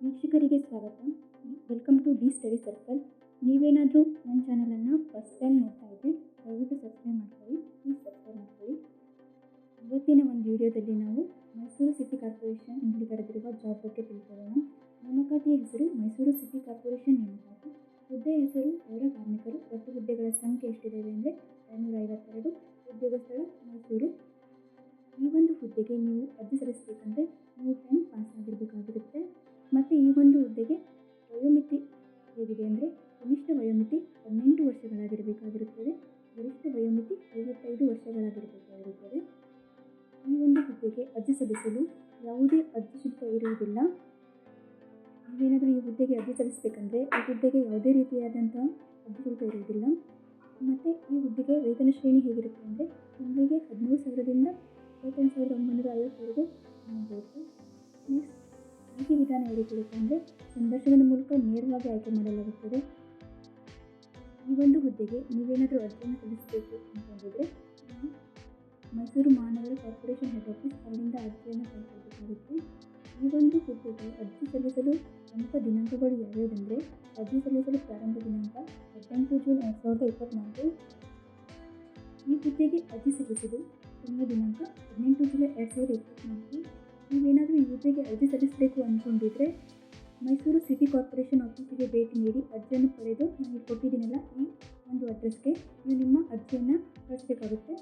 ವೀಕ್ಷಕರಿಗೆ ಸ್ವಾಗತ. Welcome to the Study Circle ನೀವೇನಾದರೂ ನನ್ನ ಚಾನಲನ್ನು ಫಸ್ಟ್ ಟೈಮ್ ನೋಡ್ತಾ ಇದ್ದರೆ ದಯವಿಟ್ಟು ಸಬ್ಸ್ಕ್ರೈಬ್ ಮಾಡ್ಕೊಳ್ಳಿ ಪ್ಲೀಸ್ ಸಬ್ಸ್ಕ್ರೈಬ್ ಮಾಡ್ಕೊಳ್ಳಿ. ಇವತ್ತಿನ ಒಂದು ವಿಡಿಯೋದಲ್ಲಿ ನಾವು ಮೈಸೂರು ಸಿಟಿ ಕಾರ್ಪೊರೇಷನ್ ಇಲ್ಲಿ ಬರೆದಿರುವ ಜಾಬ್ ಬಗ್ಗೆ ತಿಳ್ಕೊಳ್ಳೋಣ. ನೇಮಕಾತಿಯ ಹೆಸರು ಮೈಸೂರು ಸಿಟಿ ಕಾರ್ಪೊರೇಷನ್ ನೇಮಕಾತಿ ಹುದ್ದೆಯ ಹೆಸರು ಪೌರ ಕಾರ್ಮಿಕರು, ಒಟ್ಟು ಹುದ್ದೆಗಳ ಸಂಖ್ಯೆ ಎಷ್ಟಿದ್ದಾವೆ ಅಂದರೆ ಐನೂರ ಐವತ್ತೆರಡು ಉದ್ಯೋಗ ಸ್ಥಳ ಮೈಸೂರು. ಈ ಒಂದು ಹುದ್ದೆಗೆ ನೀವು ಅರ್ಜಿ ಸಲ್ಲಿಸಬೇಕಂದ್ರೆ ನೀವು ಹುದ್ದೆಗೆ ಅರ್ಜಿ ಸಲ್ಲಿಸಲು ಯಾವುದೇ ಅರ್ಜಿ ಶುಲ್ಕ ಇರುವುದಿಲ್ಲ. ನೀವೇನಾದರೂ ಈ ಹುದ್ದೆಗೆ ಅರ್ಜಿ ಸಲ್ಲಿಸಬೇಕಂದ್ರೆ ಈ ಹುದ್ದೆಗೆ ಯಾವುದೇ ರೀತಿಯಾದಂಥ ಅರ್ಜಿ ಶುಲ್ಕ ಇರುವುದಿಲ್ಲ. ಮತ್ತು ಈ ಹುದ್ದೆಗೆ ವೇತನ ಶ್ರೇಣಿ ಹೇಗಿರುತ್ತೆ ಅಂದರೆ ತಿಂಗಳಿಗೆ ಹದಿಮೂರು ಸಾವಿರದಿಂದ ಇಪ್ಪತ್ತೆಂಟು ಸಾವಿರದ ಒಂಬೈನೂರ ಐವತ್ತವರೆಗೂ ಬರುತ್ತೆ ನೆಕ್ಸ್ಟ್ ಆಯ್ಕೆ ವಿಧಾನ ಹೇಗಿರುತ್ತೆ ಅಂದರೆ ಸಂದರ್ಶನದ ಮೂಲಕ ನೇರವಾಗಿ ಆಯ್ಕೆ ಮಾಡಲಾಗುತ್ತದೆ. ಈ ಒಂದು ಹುದ್ದೆಗೆ ನೀವೇನಾದರೂ ಅರ್ಜಿಯನ್ನು ಸಲ್ಲಿಸಬೇಕು ಅಂತಂದಿದ್ರೆ ಮೈಸೂರು ಮಹಾನಗರ ಕಾರ್ಪೊರೇಷನ್ ಹೆಡ್ ಆಫೀಸ್ ಅಲ್ಲಿಂದ ಅರ್ಜಿಯನ್ನು ಪಡೆಯಬೇಕಾಗುತ್ತೆ ಈ ಒಂದು ಹುದ್ದೆಗೆ ಅರ್ಜಿ ಸಲ್ಲಿಸಲು ಪ್ರಮುಖ ದಿನಾಂಕಗಳು ಯಾವ್ಯಾವುದಂದರೆ ಅರ್ಜಿ ಸಲ್ಲಿಸಲು ಪ್ರಾರಂಭ ದಿನಾಂಕ ಹದಿನೆಂಟು ಜೂನ್ ಎರಡು ಸಾವಿರದ ಇಪ್ಪತ್ತ್ನಾಲ್ಕು ಈ ಹುದ್ದೆಗೆ ಅರ್ಜಿ ಸಲ್ಲಿಸಲು ಕೊನೆಯ ದಿನಾಂಕ ಹದಿನೆಂಟು ಜುಲೈ ಎರಡು ಸಾವಿರದ ಇಪ್ಪತ್ತ್ನಾಲ್ಕು ನೀವೇನಾದರೂ ಈ ಹುದ್ದೆಗೆ ಅರ್ಜಿ ಸಲ್ಲಿಸಬೇಕು ಅಂದ್ಕೊಂಡಿದ್ರೆ ಮೈಸೂರು ಸಿಟಿ ಕಾರ್ಪೊರೇಷನ್ ಆಫೀಸಿಗೆ ಭೇಟಿ ನೀಡಿ ಅರ್ಜಿಯನ್ನು ಪಡೆದು ನಾನು ಕೊಟ್ಟಿದ್ದೀನಲ್ಲ ಈ ಒಂದು ಅಡ್ರೆಸ್ಗೆ, ನೀವು ನಿಮ್ಮ ಅರ್ಜಿಯನ್ನು ಕಳಿಸ್ಬೇಕಾಗುತ್ತೆ.